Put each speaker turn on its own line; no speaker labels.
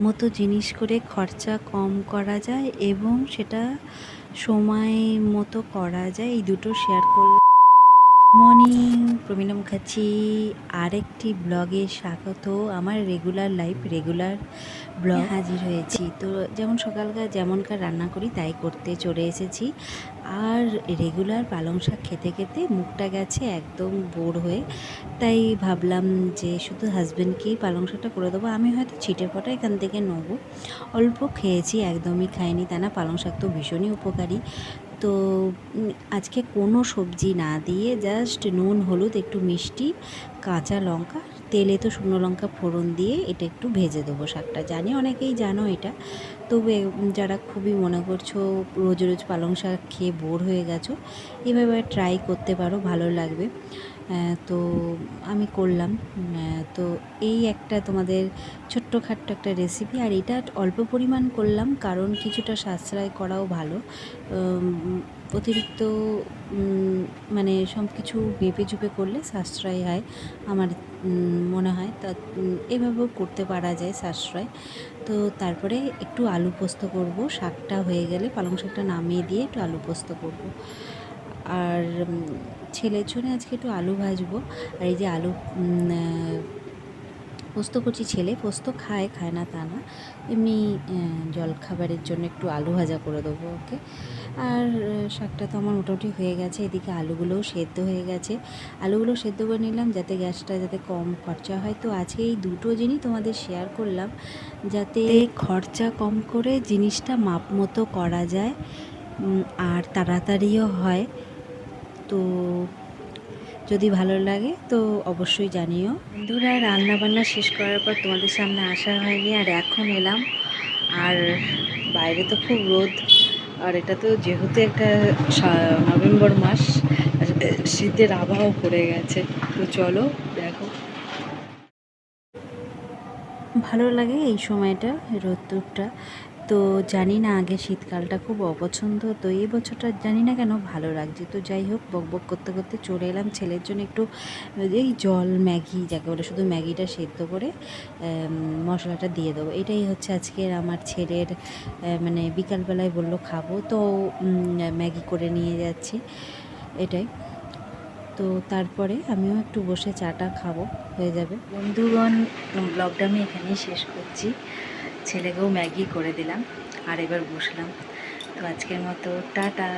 মতো জিনিস করে খরচা কম করা যায় এবং সেটা সময় মতো করা যায়। এই দুটো শেয়ার করলাম। মর্নিং প্রমিলা মুখার্জি আরেকটি ব্লগে স্বাগত। আমার রেগুলার লাইফ রেগুলার ব্লগ হাজির হয়েছি। তো যেমন সকালকার যেমনকার রান্না করি তাই করতে চলে এসেছি। আর রেগুলার পালং শাক খেতে খেতে মুখটা গেছে একদম বোর হয়ে। তাই ভাবলাম যে শুধু হাজব্যান্ডকেই পালং শাকটা করে দেবো আমি হয়তো ছিটে ফটা এখান থেকে নেব। অল্প খেয়েছি একদমই খাইনি। তা না পালং শাক তো ভীষণই উপকারী। তো আজকে কোনো সবজি না দিয়ে জাস্ট নুন, হলুদ, একটু মিষ্টি, কাঁচা লঙ্কা, তেলে তো শুকনো লঙ্কা ফোড়ন দিয়ে এটা একটু ভেজে দেবো শাকটা। জানি অনেকেই জানো এটা। তবে যারা খুবই মনে করছ রোজ রোজ পালং শাক খেয়ে বোর হয়ে গেছো, এভাবে ট্রাই করতে পারো, ভালো লাগবে। তো আমি করলাম। তো এই একটা তোমাদের ছোট্ট খাট্ট একটা রেসিপি আর এটা অল্প পরিমাণ করলাম, কারণ কিছুটা সাশ্রয় করাও ভালো। অতিরিক্ত মানে সব কিছু মেপে চুপে করলে সাশ্রয় হয় আমার মনে হয়। তা এভাবেও করতে পারা যায় সাশ্রয়। তো তারপরে একটু আলু পোস্ত করব। শাকটা হয়ে গেলে পালং শাকটা নামিয়ে দিয়ে একটু আলু পোস্ত করব। আর ছেলের জন্য আজকে একটু আলু ভাজবো। আর এই যে আলু পোস্ত করছি ছেলে, পোস্ত খায় খায় না তা না। এমনি জল খাবারের জন্য একটু আলু ভাজা করে দেবো ওকে। আর শাকটা তো আমার মোটামুটি হয়ে গেছে, এদিকে আলুগুলোও সেদ্ধ হয়ে গেছে। আলুগুলো সেদ্ধ করে নিলাম যাতে গ্যাসটা যাতে কম খরচা হয়। তো আজকে এই দুটো জিনিস তোমাদের শেয়ার করলাম, যাতে খরচা কম করে জিনিসটা মাপ মতো করা যায় আর তাড়াতাড়িও হয়। তো যদি ভালো লাগে তো অবশ্যই জানিও। বন্ধুরা রান্না বান্না শেষ করার পর তোমাদের সামনে আসা হয়নি আর এখন এলাম। আর বাইরে তো খুব রোদ আর এটা তো যেহেতু একটা নভেম্বর মাস শীতের আবহাওয়া পড়ে গেছে। তো চলো দেখো। ভালো লাগে এই সময়টা রোদ্দুরটা তো জানি না, আগে শীতকালটা খুব অপছন্দ। তো এই বছরটা জানি না কেন ভালো লাগছে। তো যাই হোক, বক বক করতে করতে চলে এলাম ছেলের জন্য একটু, এই জল ম্যাগি, যাকে বলে শুধু ম্যাগিটা সেদ্ধ করে মশলাটা দিয়ে দেবো। এটাই হচ্ছে আজকের আমার ছেলের মানে বিকালবেলায় বলল খাব। তো ম্যাগি করে নিয়ে যাচ্ছি। এটাই। তো তারপরে আমিও একটু বসে চাটা খাব, হয়ে যাবে। বন্ধুগণ ব্লগটা আমি এখানেই শেষ করছি। ছেলেকেও ম্যাগি করে দিলাম আর এবার বসলাম। তো আজকের মতো টাটা।